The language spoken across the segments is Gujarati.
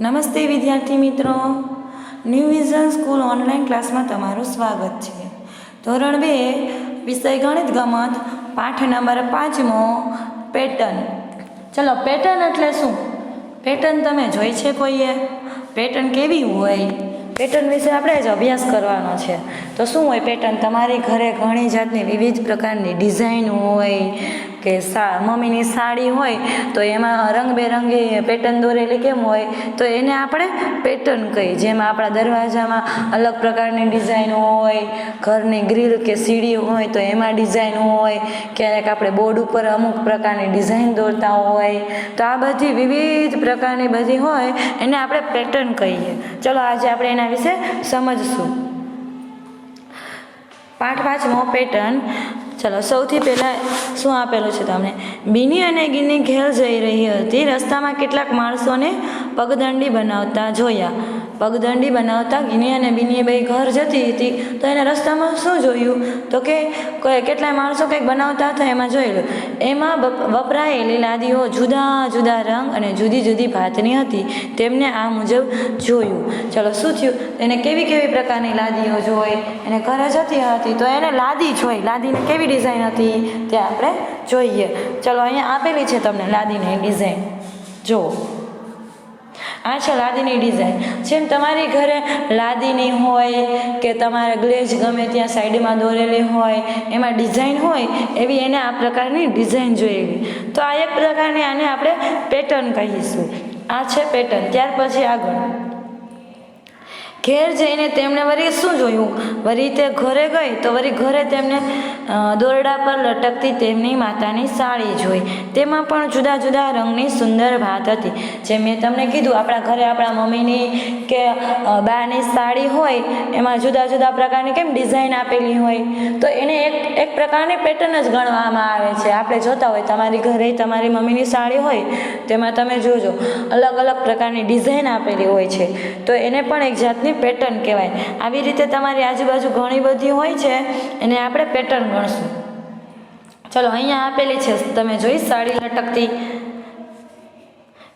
નમસ્તે વિદ્યાર્થી મિત્રો. ન્યૂ વિઝન સ્કૂલ ઓનલાઈન ક્લાસમાં તમારું સ્વાગત છે. ધોરણ બે, વિષય ગણિત ગમત, પાઠ નંબર પાંચમો પેટર્ન ચલો પેટર્ન એટલે શું? પેટર્ન તમે જોઈ છે કોઈએ? પેટર્ન કેવી હોય? પેટર્ન વિશે આપણે જ અભ્યાસ કરવાનો છે. તો શું હોય પેટર્ન તમારી ઘરે ઘણી જાતની વિવિધ પ્રકારની ડિઝાઇન હોય કે સા, મમ્મીની સાડી હોય તો એમાં રંગબેરંગી પેટર્ન દોરેલી કેમ હોય? તો એને આપણે પેટર્ન કહીએ. જેમાં આપણા દરવાજામાં અલગ પ્રકારની ડિઝાઇન હોય, ઘરની ગ્રીલ કે સીડી હોય તો એમાં ડિઝાઇન હોય, ક્યારેક આપણે બોર્ડ ઉપર અમુક પ્રકારની ડિઝાઇન દોરતા હોય, તો આ બધી વિવિધ પ્રકારની બધી હોય એને આપણે પેટર્ન કહીએ. ચલો આજે આપણે એના વિશે સમજશું. પાઠ પાંચમો પેટર્ન ચલો, સૌથી પહેલાં શું આપેલું છે તમને? બીની અને ગીની ઘેર જઈ રહી હતી. રસ્તામાં કેટલાક માણસોને પગદંડી બનાવતા જોયા. પગદંડી બનાવતા ગીની અને બિનીએ બે ઘર જતી હતી, તો એને રસ્તામાં શું જોયું? તો કે કેટલાય માણસો કંઈક બનાવતા હતા એમાં જોયેલું એમાં વપરાયેલી લાદીઓ જુદા જુદા રંગ અને જુદી જુદી ભાતની હતી, તેમને આ મુજબ જોયું. ચલો, શું થયું? એને કેવી કેવી પ્રકારની લાદીઓ જોઈ? એને ઘરે જતી હતી, તો એને લાદી જોઈ. લાદીને કેવી ડિઝાઇન હતી? તે આપણે જોઈએ. ચલો, અહીંયા આપેલી છે તમને લાદીની ડિઝાઇન. જુઓ. આ છે લાદીની ડિઝાઇન જેમ તમારી ઘરે લાદીની હોય કે તમારે ગ્લેજ ગમે ત્યાં સાઈડમાં દોરેલી હોય, એમાં ડિઝાઇન હોય, એવી એને આ પ્રકારની ડિઝાઇન જોઈએ તો આ એક પ્રકારની આને આપણે પેટર્ન કહીશું. આ છે પેટર્ન ત્યાર પછી આગળ. ઘેર જઈને તેમણે વળી શું જોયું? વળી તે ઘરે ગઈ તો વળી ઘરે તેમને દોરડા પર લટકતી તેમની માતાની સાડી જોઈ. તેમાં પણ જુદા જુદા રંગની સુંદર ભાત હતી. જે મેં તમને કીધું, આપણા ઘરે આપણા મમ્મીની કે બાની સાડી હોય, એમાં જુદા જુદા પ્રકારની કેમ ડિઝાઇન આપેલી હોય, તો એને એક એક પ્રકારની પેટર્ન જ ગણવામાં આવે છે. આપણે જોતા હોય, તમારી ઘરે તમારી મમ્મીની સાડી હોય, તેમાં તમે જોજો, અલગ અલગ પ્રકારની ડિઝાઇન આપેલી હોય છે. તો એને પણ એક જાતની પેટર્ન કહેવાય. આવી રીતે તમારી આજુબાજુ ઘણી બધી હોય છે, એને આપણે પેટર્ન ગણશું. ચલો, અહીંયા આપેલી છે, તમે જોઈ સાડી લટકતી.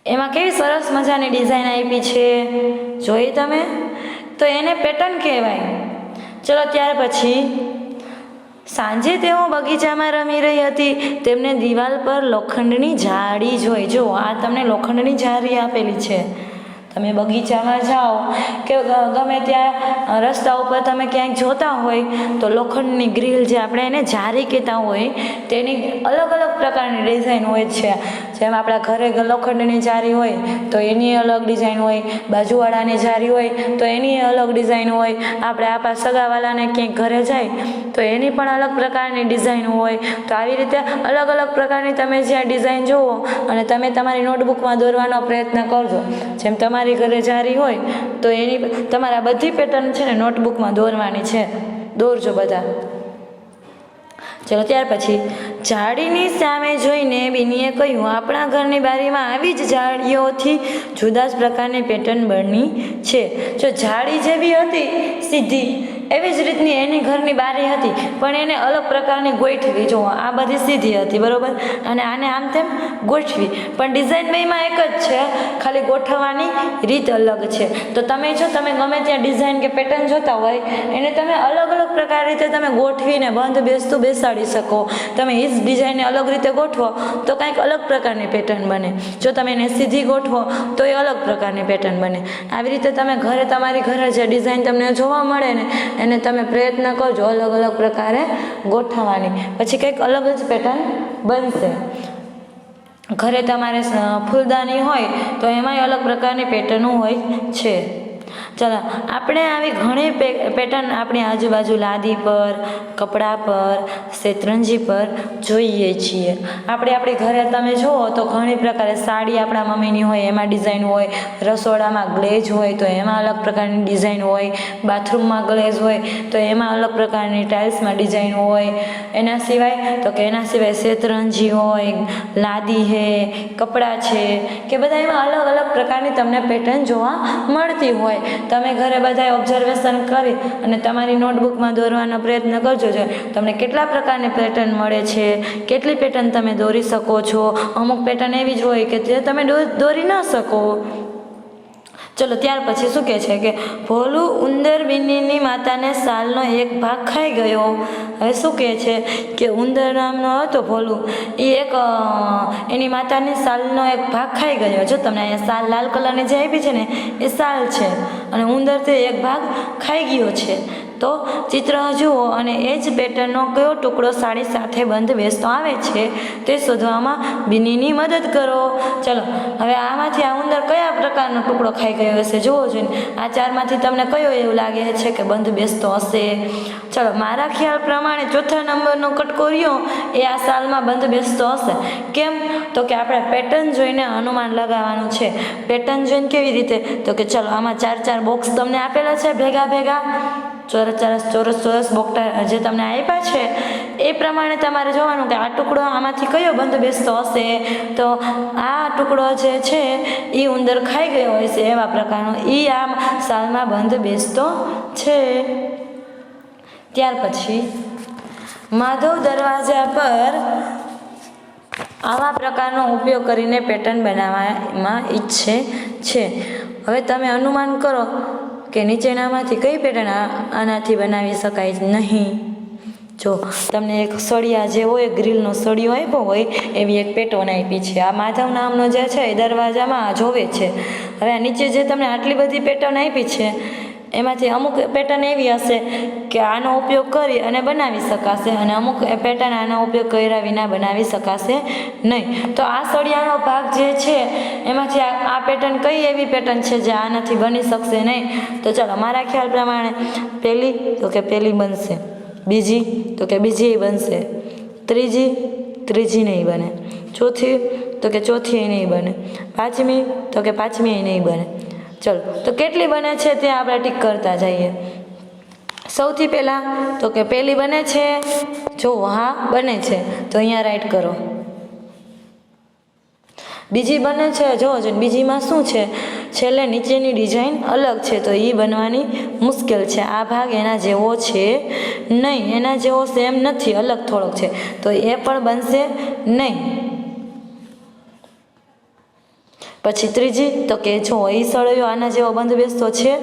એમાં કેવી સરસ મજાની ડિઝાઇન આપી છે, જોઈ તમે? તો એને પેટર્ન કહેવાય. ચલો, ત્યાર પછી, સાંજે તેઓ બગીચામાં રમી રહી હતી, તેમને દિવાલ પર લોખંડની જાળી જોઈ. જો, આ તમને લોખંડની જાળી આપેલી છે. તમે બગીચામાં જાઓ કે ગમે ત્યાં રસ્તા ઉપર તમે ક્યાંક જોતા હોય તો લોખંડની ગ્રીલ જે આપણે એને જારી કહેતા હોય તેની અલગ અલગ પ્રકારની ડિઝાઇન હોય છે. જેમ આપણા ઘરે લોખંડની જારી હોય, તો એની અલગ ડિઝાઇન હોય. બાજુવાળાની જારી હોય, તો એની અલગ ડિઝાઇન હોય. આપણે આપણા સગાવાલાને ક્યાંક ઘરે જાય, તો એની પણ અલગ પ્રકારની ડિઝાઇન હોય. તો આવી રીતે અલગ અલગ પ્રકારની તમે જ્યાં ડિઝાઇન જુઓ, અને તમે તમારી નોટબુકમાં દોરવાનો પ્રયત્ન કરજો. જેમ તમારી ઘરે જારી હોય, તો એની તમારા બધી પેટર્ન છે ને નોટબુકમાં દોરવાની છે. દોરજો બધા. ચલો ત્યાર પછી ઝાડીની સામે જોઈને બીનીએ કહ્યું, આપણા ઘરની બારીમાં આવી જ ઝાડીઓથી જુદા જ પ્રકારની પેટર્ન બની છે. જો જાળી જેવી હતી, સીધી, એવી જ રીતની એની ઘરની બારી હતી, પણ એને અલગ પ્રકારની ગોઠવી. જો, આ બધી સીધી હતી, બરોબર? અને આને આમ તેમ ગોઠવી. પણ ડિઝાઇન બેમાં એક જ છે. ખાલી ગોઠવવાની રીત અલગ છે. તો તમે જો તમે ગમે ત્યાં ડિઝાઇન કે પેટર્ન જોતા હોય, એને તમે અલગ અલગ પ્રકાર રીતે તમે ગોઠવીને બંધ બેસતું બેસાડી શકો. તમે એ જ ડિઝાઇનને અલગ રીતે ગોઠવો, તો કંઈક અલગ પ્રકારની પેટર્ન બને. જો તમે એને સીધી ગોઠવો, તો એ અલગ પ્રકારની પેટર્ન બને. આવી રીતે તમે ઘરે તમારી ઘરે જે ડિઝાઇન તમને જોવા મળે ને, એને તમે પ્રયત્ન કરજો અલગ અલગ પ્રકારે ગોઠવવાની. પછી કંઈક અલગ જ પેટર્ન બનશે. ઘરે તમારે ફૂલદાની હોય તો એમાંય અલગ પ્રકારની પેટર્નો હોય છે. ચાલો, આપણે આવી ઘણી પેટર્ન આપણી આજુબાજુ લાદી પર, કપડાં પર, શેતરંજી પર જોઈએ છીએ. આપણે આપણે ઘરે તમે જુઓ તો ઘણી પ્રકારે સાડી આપણા મમ્મીની હોય, એમાં ડિઝાઇન હોય, રસોડામાં ગ્લેજ હોય તો એમાં અલગ પ્રકારની ડિઝાઇન હોય, બાથરૂમમાં ગ્લેજ હોય તો એમાં અલગ પ્રકારની ટાઇલ્સમાં ડિઝાઇન હોય. એના સિવાય તો કે એના સિવાય શેતરંજી હોય, લાદી હે, કપડાં છે, કે બધા એમાં અલગ અલગ પ્રકારની તમને પેટર્ન જોવા મળતી હોય. તમે ઘરે બધાએ ઓબ્ઝર્વેશન કરી અને તમારી નોટબુકમાં દોરવાનો પ્રયત્ન કરજો જો તમને કેટલા પ્રકારની પેટર્ન મળે છે, કેટલી પેટર્ન તમે દોરી શકો છો, અમુક પેટર્ન એવી જ હોય કે જે તમે દોરી ન શકો. ચલો ત્યાર પછી શું કહે છે કે, ભોલું ઉંદર બિનીની માતાને સાલનો એક ભાગ ખાઈ ગયો. શું કહે છે કે ઉંદર નામનો હતો ભોલું. એ એક એની માતાની સાલનો એક ભાગ ખાઈ ગયો. જો તમને અહીંયા સાલ લાલ કલરની જે આપી છે ને, એ સાલ છે. અને ઉંદર તે એક ભાગ ખાઈ ગયો છે. તો ચિત્ર જુઓ અને એ જ પેટર્નનો કયો ટુકડો સાડી સાથે બંધ બેસતો આવે છે તે શોધવામાં બિનીની મદદ કરો. ચલો, હવે આમાંથી આ ઉંદર કયા પ્રકારનો ટુકડો ખાઈ ગયો હશે? જુઓ જોઈને. આ ચારમાંથી તમને કયો એવું લાગે છે કે બંધ બેસતો હશે? ચલો, મારા ખ્યાલ પ્રમાણે ચોથા નંબરનો કટકોરિયો એ આ સાલમાં બંધ બેસતો હશે. કેમ? તો કે આપણે પેટર્ન જોઈને અનુમાન લગાવવાનું છે. પેટર્ન જોઈને કેવી રીતે? તો કે ચલો, આમાં ચાર ચાર બોક્સ તમને આપેલા છે, ભેગા ભેગા. ચોરસ ચોરસ ચોરસ ચોરસ બોક્ટા જે તમને આપ્યા છે, એ પ્રમાણે તમારે જોવાનું કે આ ટુકડો આમાંથી કયો બંધ બેસતો હશે. તો આ ટુકડો જે છે, એ ઉંદર ખાઈ ગયો હોય છે એવા પ્રકારનો. એ આ સાલમાં બંધ બેસતો છે. ત્યાર પછી માધવ દરવાજા પર આવા પ્રકારનો ઉપયોગ કરીને પેટર્ન બનાવવામાં ઈચ્છે છે. હવે તમે અનુમાન કરો કે નીચેનામાંથી કઈ પેટર્ન આનાથી બનાવી શકાય નહીં. જો તમને એક સળિયા જે હોય ગ્રીલનો સળિયો આપ્યો હોય, એવી એક પેટર્ન આપી છે. આ માધવ નામનો જે છે એ દરવાજામાં જોવે છે. હવે આ નીચે જે તમને આટલી બધી પેટર્ન આપી છે એમાંથી અમુક પેટર્ન એવી હશે કે આનો ઉપયોગ કરી અને બનાવી શકાશે અને અમુક પેટર્ન આનો ઉપયોગ કર્યા વિના બનાવી શકાશે નહીં. તો આ સળિયાનો ભાગ જે છે, એમાંથી આ પેટર્ન કઈ એવી પેટર્ન છે જે આનાથી બની શકશે નહીં? તો ચાલો, મારા ખ્યાલ પ્રમાણે પહેલી, તો કે પહેલી બનશે. બીજી, તો કે બીજી બનશે. ત્રીજી ત્રીજી નહીં બને. ચોથી, તો કે ચોથી નહીં બને. પાંચમી, તો કે પાંચમી નહીં બને. ચલો, તો કેટલી બને છે તે આપણે ટીક કરતા જઈએ. સૌથી પહેલાં તો કે પહેલી બને છે, જો હા, બને છે, તો અહીંયા રાઈટ કરો. બીજી બને છે, જો બીજીમાં શું છે? છેલ્લે નીચેની ડિઝાઇન અલગ છે, તો એ બનવાની મુશ્કેલ છે. આ ભાગ એના જેવો છે નહીં, એના જેવો સેમ નથી, અલગ થોડોક છે. તો એ પણ બનશે નહીં. પછી ત્રીજી, તો કે જો એ સળિયો આના જેવો બંધ બેસતો છે?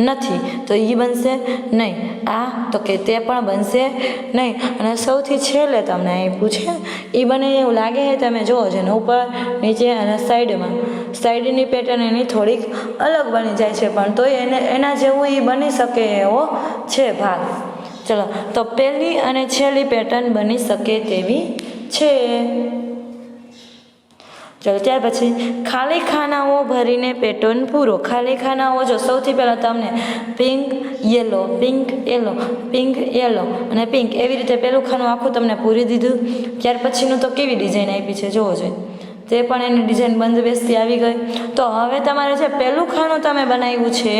નથી. તો એ બનશે નહીં. આ, તો કે તે પણ બનશે નહીં. અને સૌથી છેલ્લે તમને આપ્યું છે એ બને એવું લાગે છે, તમે જુઓ છો ને ઉપર, નીચે અને સાઈડમાં. સાઈડની પેટર્ન એની થોડીક અલગ બની જાય છે, પણ તોય એને, એના જેવું એ બની શકે એવો છે ભાગ. ચલો, તો પહેલી અને છેલ્લી પેટર્ન બની શકે તેવી છે. ચલો ત્યાર પછી ખાલી ખાનાઓ ભરીને પેટર્ન પૂરો. ખાલી ખાનાઓ જો સૌથી પહેલાં તમને pink, yellow pink yellow pink, yellow અને પિંક એવી રીતે પહેલું ખાનું આખું તમને પૂરી દીધું. ત્યાર પછીનું તો કેવી ડિઝાઇન આપી છે જોવો જોઈએ. તે પણ એની ડિઝાઇન બંધ બેસતી આવી ગઈ. તો હવે તમારે જે પહેલું ખાનું તમે બનાવ્યું છે,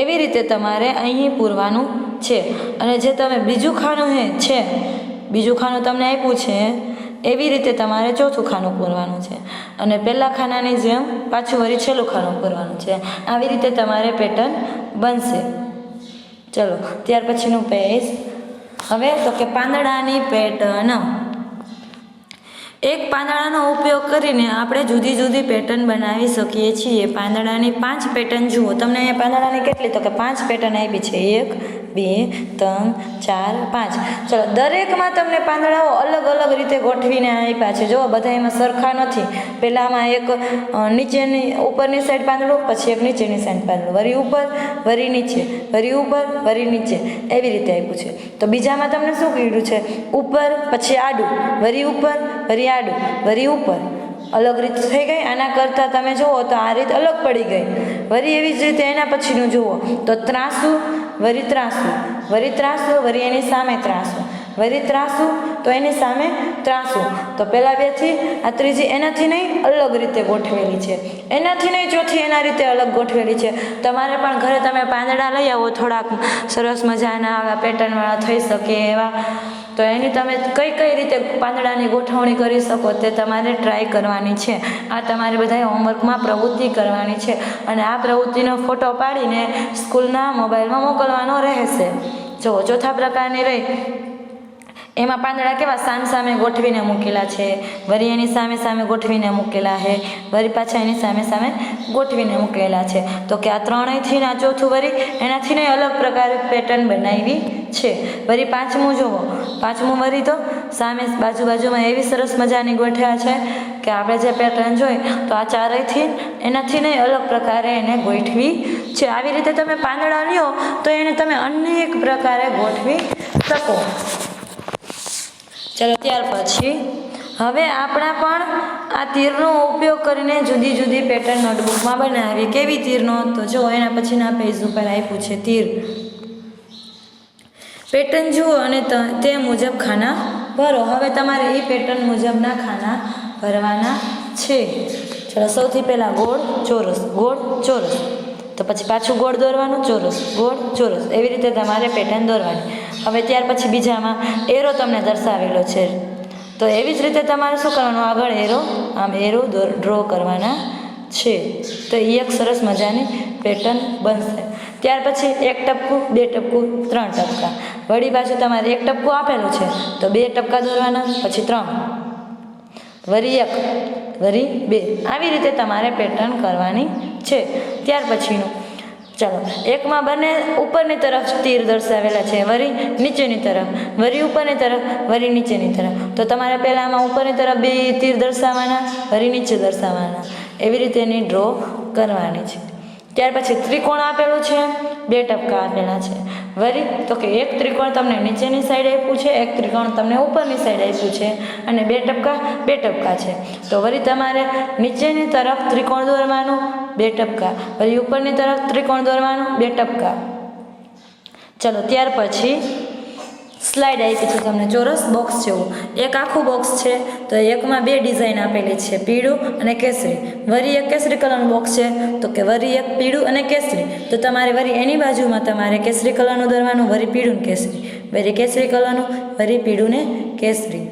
એવી રીતે તમારે અહીં પૂરવાનું છે. અને જે તમે બીજું ખાનું હે, છે, બીજું ખાનું તમને આપ્યું છે એવી રીતે તમારે ચોથું ખાનું પૂરવાનું છે. અને પહેલાં ખાનાની જેમ પાછું વળી છેલ્લું ખાનું પૂરવાનું છે. આવી રીતે તમારે પેટર્ન બનશે. ચલો, ત્યાર પછીનું પેજ. હવે તો કે પાંદડાની પેટર્ન. એક પાંદડાનો ઉપયોગ કરીને આપણે જુદી જુદી પેટર્ન બનાવી શકીએ છીએ. પાંદડાની પાંચ પેટર્ન જુઓ. તમને અહીંયા પાંદડાની કેટલી? તો કે પાંચ પેટર્ન આપી છે. એક બે, ત્રણ, ચાર, પાંચ. ચલો, દરેકમાં તમને પાંદડાઓ અલગ અલગ રીતે ગોઠવીને આપ્યા છે. જો બધા એમાં સરખા નથી. પહેલાંમાં એક નીચેની, ઉપરની સાઈડ પાંદડો, પછી એક નીચેની સાઈડ પાંદડું. વરી ઉપર, વરી નીચે. વરી ઉપર, વરી નીચે. એવી રીતે આપ્યું છે. તો બીજામાં તમને શું કીધું છે? ઉપર, પછી આડું. વરી ઉપર, વરી આડું. વરી ઉપર. અલગ રીત થઈ ગઈ. આના કરતાં તમે જુઓ તો આ રીત અલગ પડી ગઈ. વરી એવી જ રીતે એના પછીનું જુઓ. તો ત્રાસું વરી ત્રાસું. વરી ત્રાસું, વરી એની સામે ત્રાસું. વરી ત્રાસુ, તો એની સામે ત્રાસું. તો પહેલાં બેથી આ ત્રીજી એનાથી નહીં અલગ રીતે ગોઠવેલી છે. એનાથી નહીં ચોથી એના રીતે અલગ ગોઠવેલી છે. તમારે પણ ઘરે તમે પાંદડા લઈ આવો થોડાક. સરસ મજાના આવા પેટર્નવાળા થઈ શકે એવા. તો એની તમે કઈ કઈ રીતે પાંદડાની ગોઠવણી કરી શકો તે તમારે ટ્રાય કરવાની છે. આ તમારે બધાએ હોમવર્કમાં પ્રવૃત્તિ કરવાની છે અને આ પ્રવૃત્તિનો ફોટો પાડીને સ્કૂલના મોબાઈલમાં મોકલવાનો રહેશે. જો ચોથા પ્રકારની રહી એમાં પાંદડા કેવા સામ સામે ગોઠવીને મૂકેલા છે. વરી એની સામે સામે ગોઠવીને મૂકેલા છે. વરી પાછા એની સામે સામે ગોઠવીને મૂકેલા છે. તો કે આ ત્રણેયથી ના ચોથું વરી એનાથી ને અલગ પ્રકારે પેટર્ન બનાવી છે. વરી પાંચમું જુઓ. પાંચમું વરી તો સામે બાજુ બાજુમાં એવી સરસ મજાની ગોઠ્યા છે કે આપણે જે પેટર્ન જોઈ તો આ ચારેયથી એનાથી ને અલગ પ્રકારે એને ગોઠવી છે. આવી રીતે તમે પાંદડા લ્યો તો એને તમે અનેક પ્રકારે ગોઠવી શકો. ચલો ત્યાર પછી હવે આપણા પણ આ તીરનો ઉપયોગ કરીને જુદી જુદી પેટર્ન નોટબુકમાં બનાવીએ કેવી તીરનો? તો જો એના પછીના પેજ ઉપર આપ્યું છે તીર. પેટર્ન જુઓ અને તે મુજબ ખાના ભરો. હવે તમારે એ પેટર્ન મુજબના ખાના ભરવાના છે. ચલો સૌથી પહેલાં ગોળ, ચોરસ. ગોળ, ચોરસ. તો પછી પાછું ગોળ દોરવાનું, ચોરસ. ગોળ, ચોરસ. એવી રીતે તમારે પેટર્ન દોરવાની. હવે ત્યાર પછી બીજામાં એરો તમને દર્શાવેલો છે. તો એવી જ રીતે તમારે શું કરવાનું? આગળ એરો, આમ એરો ડ્રો કરવાના છે. તો એ એક સરસ મજાની પેટર્ન બનશે. ત્યાર પછી એક ટપકું, બે ટપકું, ત્રણ ટપકા. વળી પાછું તમારે એક ટપકું આપેલું છે, તો બે ટપકા દોરવાના, પછી ત્રણ. વરી એક વરી બે. આવી રીતે તમારે પેટર્ન કરવાની છે. ત્યાર પછીનું ચાલો. એકમાં બંને ઉપરની તરફ તીર દર્શાવેલા છે, વરી નીચેની તરફ, વરી ઉપરની તરફ, વરી નીચેની તરફ. તો તમારે પહેલાં આમાં ઉપરની તરફ બે તીર દર્શાવવાના, વરી નીચે દર્શાવવાના. એવી રીતે એની ડ્રો કરવાની છે. ત્યાર પછી ત્રિકોણ આપેલું છે, બે ટપકા આપેલા છે. વરી, તો કે એક ત્રિકોણ તમને નીચેની સાઈડ આપ્યું છે, એક ત્રિકોણ તમને ઉપરની સાઈડ આપ્યું છે, અને બે ટપકા બે ટપકા છે. તો વરી તમારે નીચેની તરફ ત્રિકોણ દોરવાનું બે ટપકા. વળી ઉપરની તરફ ત્રિકોણ દોરવાનું, બે ટપકા. ચલો, ત્યાર પછી સ્લાઇડ આપી છે તમને. ચોરસ બોક્સ જેવું. એક આખું બોક્સ છે, તો એકમાં બે ડિઝાઇન આપેલી છે. પીળું અને કેસરી. વરી એક કેસરી કલરનું બોક્સ છે, તો કે વરી એક પીળું અને કેસરી. તો તમારે વરી એની બાજુમાં તમારે કેસરી કલરનું દોરવાનું, વરી પીળું ને કેસરી. વરી કેસરી કલરનું, વરી પીળું ને કેસરી.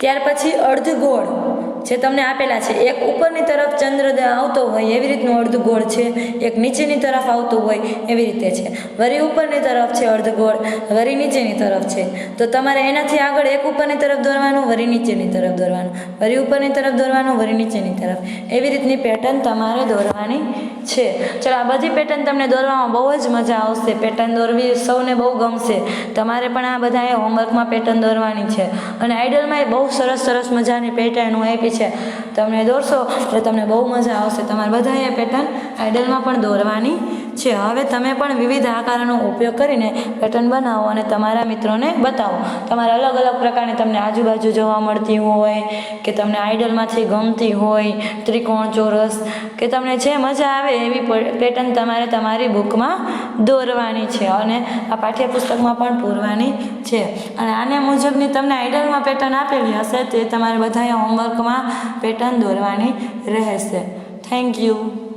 ત્યાર પછી અડધ ગોળ જે તમને આપેલા છે. એક ઉપરની તરફ ચંદ્ર આવતો હોય એવી રીતનું અર્ધ ગોળ છે. એક નીચેની તરફ આવતું હોય એવી રીતે છે. વરી ઉપરની તરફ છે અર્ધ ગોળ વરી નીચેની તરફ છે. તો તમારે એનાથી આગળ એક ઉપરની તરફ દોરવાનું, વરી નીચેની તરફ દોરવાનું. વરી ઉપરની તરફ દોરવાનું, વરી નીચેની તરફ. એવી રીતની પેટર્ન તમારે દોરવાની છે. ચલો, આ બધી પેટર્ન તમને દોરવામાં બહુ જ મજા આવશે. પેટર્ન દોરવી સૌને બહુ ગમશે. તમારે પણ આ બધાએ હોમવર્કમાં પેટર્ન દોરવાની છે. અને આઈડલમાં એ બહુ સરસ સરસ મજાની પેટર્ન આપી છે. તમે દોરશો એટલે તમને બહુ મજા આવશે. તમારે બધાએ પેટર્ન આઈડલમાં પણ દોરવાની છે. હવે તમે પણ વિવિધ આકારોનો ઉપયોગ કરીને પેટર્ન બનાવો અને તમારા મિત્રોને બતાવો. તમારે અલગ અલગ પ્રકારની તમને આજુબાજુ જોવા મળતી હોય કે તમને આઈડલમાંથી ગમતી હોય ત્રિકોણ ચોરસ કે તમને જે મજા આવે એવી પેટર્ન તમારે તમારી બુકમાં દોરવાની છે અને આ પાઠ્યપુસ્તકમાં પણ પૂરવાની છે. અને આને મુજબની તમને આઈડલમાં પેટર્ન આપેલી હશે તે તમારે બધાએ હોમવર્કમાં પેટર્ન દોરવાની રહેશે. Thank you.